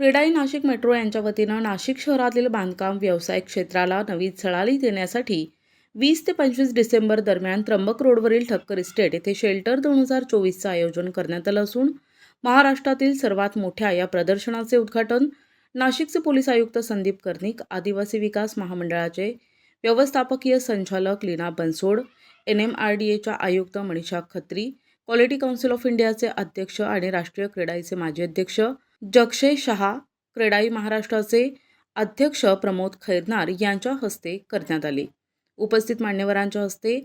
CREDAI Nashik metro यांच्या वतीनं नाशिक शहरातील बांधकाम व्यवसाय क्षेत्राला नवी झळाळी देण्यासाठी वीस ते पंचवीस डिसेंबर दरम्यान त्र्यंबक रोडवरील ठक्कर इस्टेट येथे शेल्टर दोन हजार चोवीसचं आयोजन करण्यात आलं असून महाराष्ट्रातील सर्वात मोठ्या या प्रदर्शनाचे उद्घाटन नाशिकचे पोलीस आयुक्त संदीप कर्णिक आदिवासी विकास महामंडळाचे व्यवस्थापकीय संचालक Leena Bansod N M R D एच्या आयुक्त Manisha Khatri quality council of इंडियाचे अध्यक्ष आणि राष्ट्रीय क्रीडाईचे माजी अध्यक्ष जक्षय शहा क्रेडाई महाराष्ट्राचे अध्यक्ष प्रमोद खैरनार यांच्या हस्ते करण्यात आले. उपस्थित मान्यवरांच्या हस्ते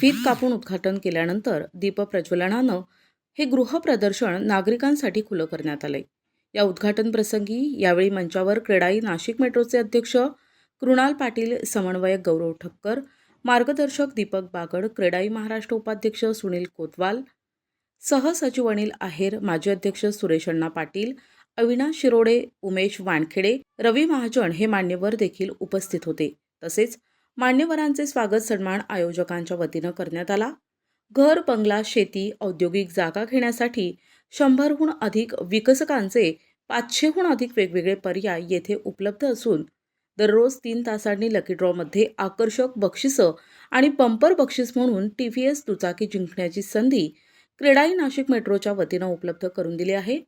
फीत कापून उद्घाटन केल्यानंतर दीपप्रज्वलनानं हे गृहप्रदर्शन नागरिकांसाठी खुलं करण्यात आले या उद्घाटन प्रसंगी यावेळी मंचावर क्रेडाई नाशिक मेट्रोचे अध्यक्ष कृणाल पाटील समन्वयक गौरव ठक्कर मार्गदर्शक दीपक बागड क्रेडाई महाराष्ट्र उपाध्यक्ष सुनील कोतवाल सहसचिव अनिल आहेर माजी अध्यक्ष सुरेश अण्णा पाटील अविनाश शिरोडे उमेश वानखेडे रवी महाजन हे मान्यवर देखील उपस्थित होते. तसेच मान्यवरांचे स्वागत सन्मान आयोजकांच्या वतीनं करण्यात आला. घर बंगला शेती औद्योगिक जागा घेण्यासाठी शंभरहून अधिक विकसकांचे पाचशेहून अधिक वेगवेगळे पर्याय येथे उपलब्ध असून दररोज तीन तासांनी लकी ड्रॉमध्ये आकर्षक बक्षिसं आणि बंपर बक्षीस म्हणून टी व्ही एस दुचाकी जिंकण्याची संधी क्रेडाई नाशिक मेट्रोच्या वतीनं उपलब्ध करून दिली आहे.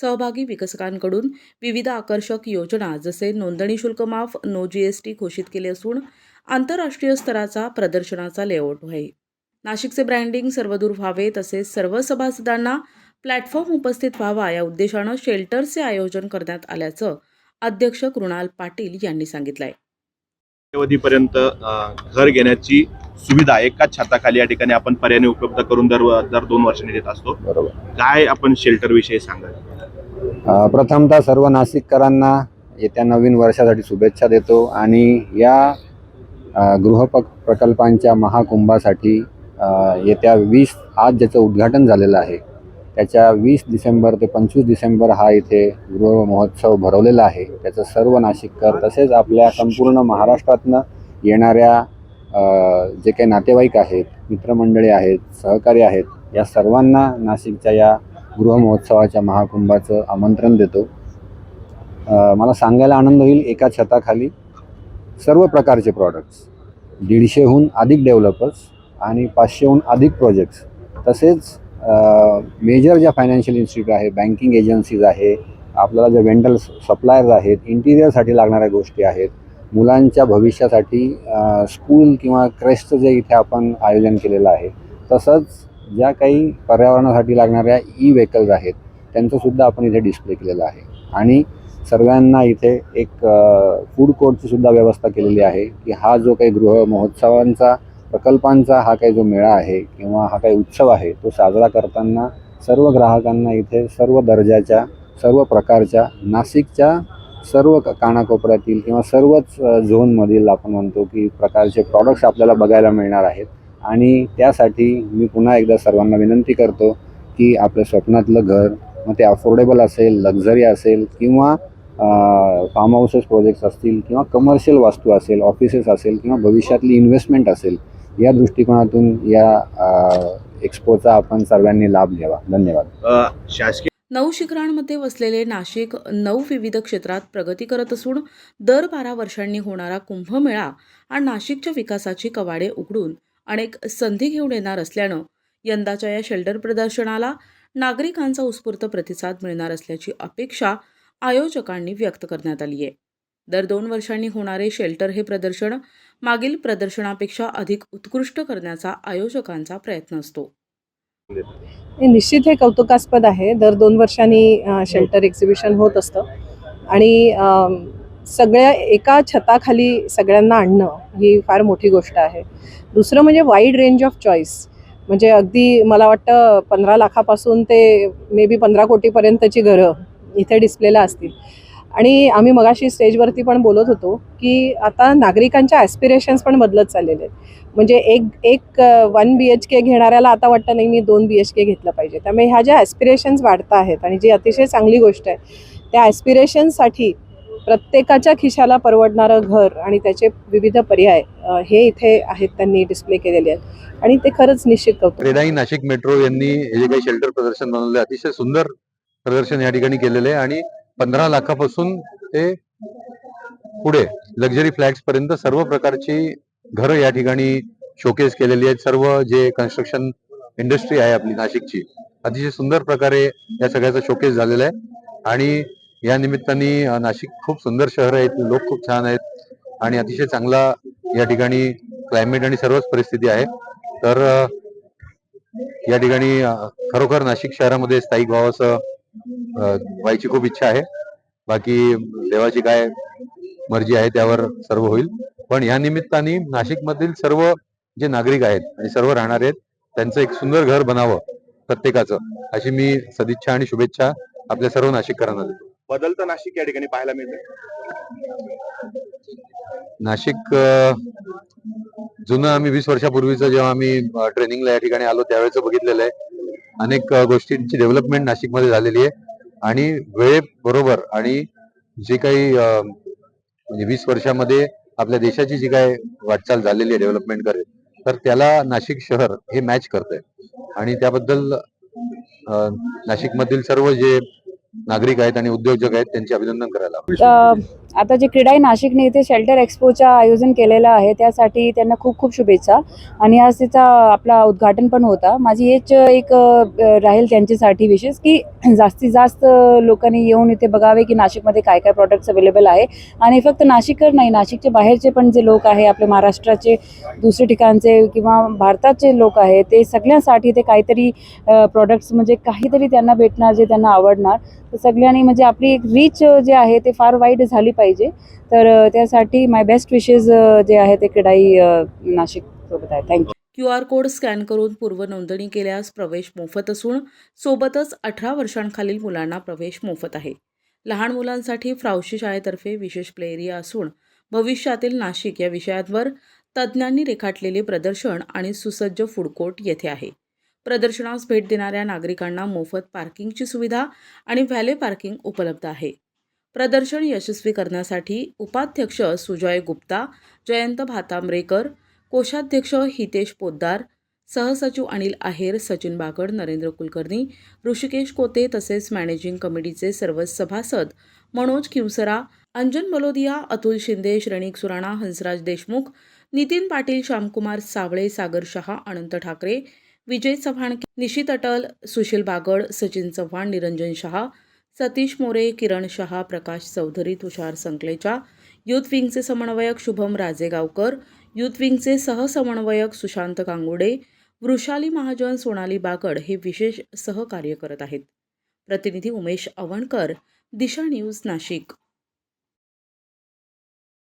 सहभागी विकसकांकडून विविध आकर्षक योजना जसे नोंदणी शुल्क माफ नो जी एस टी घोषित केले असून आंतरराष्ट्रीय स्तराचा प्रदर्शनाचा लेआउट आहे. नाशिकचे ब्रँडिंग सर्वदूर व्हावे तसेच सर्व सभासदांना प्लॅटफॉर्म उपस्थित व्हावा या उद्देशानं शेल्टरचे आयोजन करण्यात आल्याचं अध्यक्ष कृणाल पाटील यांनी सांगितलंय. अवधीपर्यंत अ, घर घेण्याची सुविधा एकाच छताखाली या ठिकाणी आपण पर्याय उपलब्ध करून दर दर दोन वर्षांनी देत असतो. बरोबर. काय आपण शेल्टर विषयी सांगाल? अ, प्रथमतः सर्व नाशिककरांना येत्या नवीन वर्षासाठी शुभेच्छा देतो आणि या गृहप प्रकल्पांच्या महाकुंभासाठी येत्या वीस आज ज्याचं उद्घाटन झालेलं आहे त्याच्या वीस डिसेंबर ते पंचवीस डिसेंबर हा इथे गृह महोत्सव भरवलेला आहे. त्याचं सर्व नाशिककर तसेच आपल्या संपूर्ण महाराष्ट्रातनं येणाऱ्या जे काही नातेवाईक आहेत मित्रमंडळी आहेत सहकारी आहेत या सर्वांना नाशिकच्या या गृहमहोत्सवाच्या महाकुंभाचं आमंत्रण देतो. मला सांगायला आनंद होईल एका छताखाली सर्व प्रकारचे प्रॉडक्ट्स दीडशेहून अधिक डेव्हलपर्स आणि पाचशेहून अधिक प्रोजेक्ट्स तसेच मेजर ज्या फायनान्शियल इन्स्टिट्यूट आहे बँकिंग एजन्सीज आहे आपल्याला ज्या वेंडल सप्लायर्स आहेत इंटिरियरसाठी लागणाऱ्या गोष्टी आहेत मुलांच्या भविष्यासाठी स्कूल किंवा क्रेस्टचं जे इथे आपण आयोजन केलेलं आहे तसंच ज्या काही पर्यावरणासाठी लागणाऱ्या ई व्हेकल्स आहेत त्यांचंसुद्धा आपण इथे डिस्प्ले केलेलं आहे. आणि सर्वांना इथे एक फूड कोर्टची सुद्धा व्यवस्था केलेली आहे की हा जो काही गृह महोत्सवांचा प्रकल्पांचा हा काही जो मेळा आहे किंवा हा काही उत्सव आहे तो साजरा करताना सर्व ग्राहकांना इथे सर्व दर्जाच्या सर्व प्रकारच्या नाशिकच्या सर्व कानाकोपऱ्यातील किंवा सर्वच झोनमधील आपण म्हणतो की प्रकारचे प्रॉडक्ट्स आपल्याला बघायला मिळणार आहेत. आणि त्यासाठी मी पुन्हा एकदा सर्वांना विनंती करतो की आपल्या स्वप्नातलं घर मग ते अफोर्डेबल असेल लक्झरी असेल किंवा फार्म हाऊसेस प्रोजेक्ट्स असतील किंवा कमर्शियल वास्तू असेल ऑफिसेस असेल किंवा भविष्यातली इन्व्हेस्टमेंट असेल या दृष्टिकोनातून या एक्सपोचा आपण सर्वांनी लाभ घ्यावा. धन्यवाद. शासकीय नऊ शिखरांमध्ये वसलेले नाशिक नऊ विविध क्षेत्रात प्रगती करत असून दर बारा वर्षांनी होणारा कुंभमेळा हा नाशिकच्या विकासाची कवाडे उघडून अनेक संधी घेऊन येणार असल्यानं यंदाच्या या शेल्टर प्रदर्शनाला नागरिकांचा उत्स्फूर्त प्रतिसाद मिळणार असल्याची अपेक्षा आयोजकांनी व्यक्त करण्यात आली आहे दर दोन वर्षांनी होणारे शेल्टर हे प्रदर्शन मागील प्रदर्शनापेक्षा अधिक उत्कृष्ट करण्याचा आयोजकांचा प्रयत्न असतो. हे निश्चित हे कौतुकास्पद आहे. दर दोन वर्षांनी शेल्टर एक्झिबिशन होत असतं. आणि सगळ्या एका छताखाली सगळ्यांना आणणं ही फार मोठी गोष्ट आहे. दुसरं म्हणजे वाईड रेंज ऑफ चॉईस म्हणजे अगदी मला वाटतं पंधरा लाखापासून ते मे बी पंधरा कोटीपर्यंतची घरं इथे डिस्प्लेला असतील. आणि आम्ही मगाशी स्टेजवरती पण बोलत होतो की आता नागरिकांच्या ॲस्पिरेशन्स पण बदलत चाललेले आहेत. म्हणजे एक एक वन बी एच के घेणाऱ्याला आता वाटतं नाही मी दोन बी एच के घेतलं पाहिजे. त्यामुळे ह्या ज्या ॲस्पिरेशन्स वाढत आहेत आणि जी अतिशय चांगली गोष्ट आहे त्या ॲस्पिरेशन्ससाठी प्रत्येकाच्या खिशाला परवडणारं घर आणि त्याचे विविध पर्याय हे इथे आहेत त्यांनी डिस्प्ले केलेले आहेत. आणि ते खरंच निश्चित करतो. क्रेडाई नाशिक मेट्रो यांनी हे जे काही शेल्टर प्रदर्शन बनवले अतिशय सुंदर प्रदर्शन या ठिकाणी केलेलं आहे आणि पंधरा लाखापासून ते पुढे लक्झरी फ्लॅट्स पर्यंत सर्व प्रकारची घरं या ठिकाणी शोकेस केलेली आहेत. सर्व जे कन्स्ट्रक्शन इंडस्ट्री आहे आपली नाशिकची अतिशय सुंदर प्रकारे या सगळ्याचा शोकेस झालेला आहे. आणि या निमित्ताने नाशिक खूप सुंदर शहर आहे लोक खूप छान आहेत आणि अतिशय चांगला या ठिकाणी क्लायमेट आणि सर्वच परिस्थिती आहे. तर या ठिकाणी खरोखर नाशिक शहरामध्ये स्थायिक व्हावं व्हायची खूप इच्छा आहे. बाकी देवाची काय मर्जी आहे त्यावर सर्व होईल. पण या निमित्ताने नाशिकमधील सर्व जे नागरिक आहेत आणि सर्व राहणारे आहेत त्यांचं एक सुंदर घर बनावं प्रत्येकाचं अशी मी सदिच्छा आणि शुभेच्छा आपल्या सर्व नाशिककरांना देतो. बदलतं नाशिक या ठिकाणी पाहायला मिळते नाशिक जुनं आम्ही वीस वर्षापूर्वीचं जेव्हा आम्ही ट्रेनिंगला या ठिकाणी आलो त्यावेळेच बघितलेलं आहे. अनेक गोष्टींची डेव्हलपमेंट नाशिकमध्ये झालेली आहे. आणि वेळेबरोबर आणि जे काही म्हणजे वीस वर्षामध्ये आपल्या देशाची जी काय वाटचाल झालेली आहे डेव्हलपमेंट करेल तर त्याला नाशिक शहर हे मॅच करतंय. आणि त्याबद्दल नाशिकमधील सर्व जे नागरिक आहेत आणि उद्योजक आहेत त्यांचे अभिनंदन करायला आता जे क्रीडाई नाशिकने इथे शेल्टर एक्सपोचं आयोजन केलेलं आहे त्यासाठी त्यांना खूप खूप शुभेच्छा. आणि आज तिचा आपला उद्घाटन पण होता. माझी हेच एक राहील त्यांच्यासाठी विशेष की जास्तीत जास्त लोकांनी येऊन इथे बघावे की नाशिकमध्ये काय काय प्रॉडक्ट्स अवेलेबल आहे. आणि फक्त नाशिककर नाही नाशिकचे बाहेरचे पण जे लोक आहे आपले महाराष्ट्राचे दुसरे ठिकाणचे किंवा भारताचे लोक आहे ते सगळ्यांसाठी ते काहीतरी प्रॉडक्ट्स म्हणजे काहीतरी त्यांना भेटणार जे त्यांना आवडणार. तर सगळ्यांनी म्हणजे आपली एक रीच जे आहे ते फार वाईट झाली पाहिजे. तर त्यासाठी माय बेस्ट विशेस जे आहे ते क्रीडाई नाशिक सोबत आहे. Thank you Q R code scan करून पूर्व नोंदणी केल्यास प्रवेश मोफत असून सोबतच अठरा वर्षांखालील मुलांना प्रवेश मोफत आहे. लहान मुलांसाठी फ्रावशी शाळेतर्फे विशेष प्ले एरिया असून भविष्यातील नाशिक या विषयांवर तज्ज्ञांनी रेखाटलेले प्रदर्शन आणि सुसज्ज फूड कोर्ट येथे आहे. प्रदर्शनास भेट देणाऱ्या नागरिकांना मोफत पार्किंगची सुविधा आणि व्हॅले पार्किंग उपलब्ध आहे. प्रदर्शन यशस्वी करण्यासाठी उपाध्यक्ष सुजय गुप्ता जयंत भातांब्रेकर कोषाध्यक्ष हितेश पोद्दार सहसचिव अनिल आहेर सचिन बागड नरेंद्र कुलकर्णी ऋषिकेश कोते तसेच मॅनेजिंग कमिटीचे सर्व सभासद मनोज किवसरा अंजन बलोदिया अतुल शिंदे श्रेणिक सुराणा हंसराज देशमुख नितीन पाटील श्यामकुमार सावळे सागर शहा अनंत ठाकरे विजय चव्हाण निशित अटल सुशील बागड सचिन चव्हाण निरंजन शहा सतीश मोरे किरण शहा प्रकाश चौधरी तुषार संकलेचा युथ विंगचे समन्वयक शुभम राजेगावकर युथ विंगचे सहसमन्वयक सुशांत कांगुडे वृषाली महाजन सोनाली बागड हे विशेष सहकार्य करत आहेत. प्रतिनिधी उमेश अवणकर दिशा न्यूज नाशिक.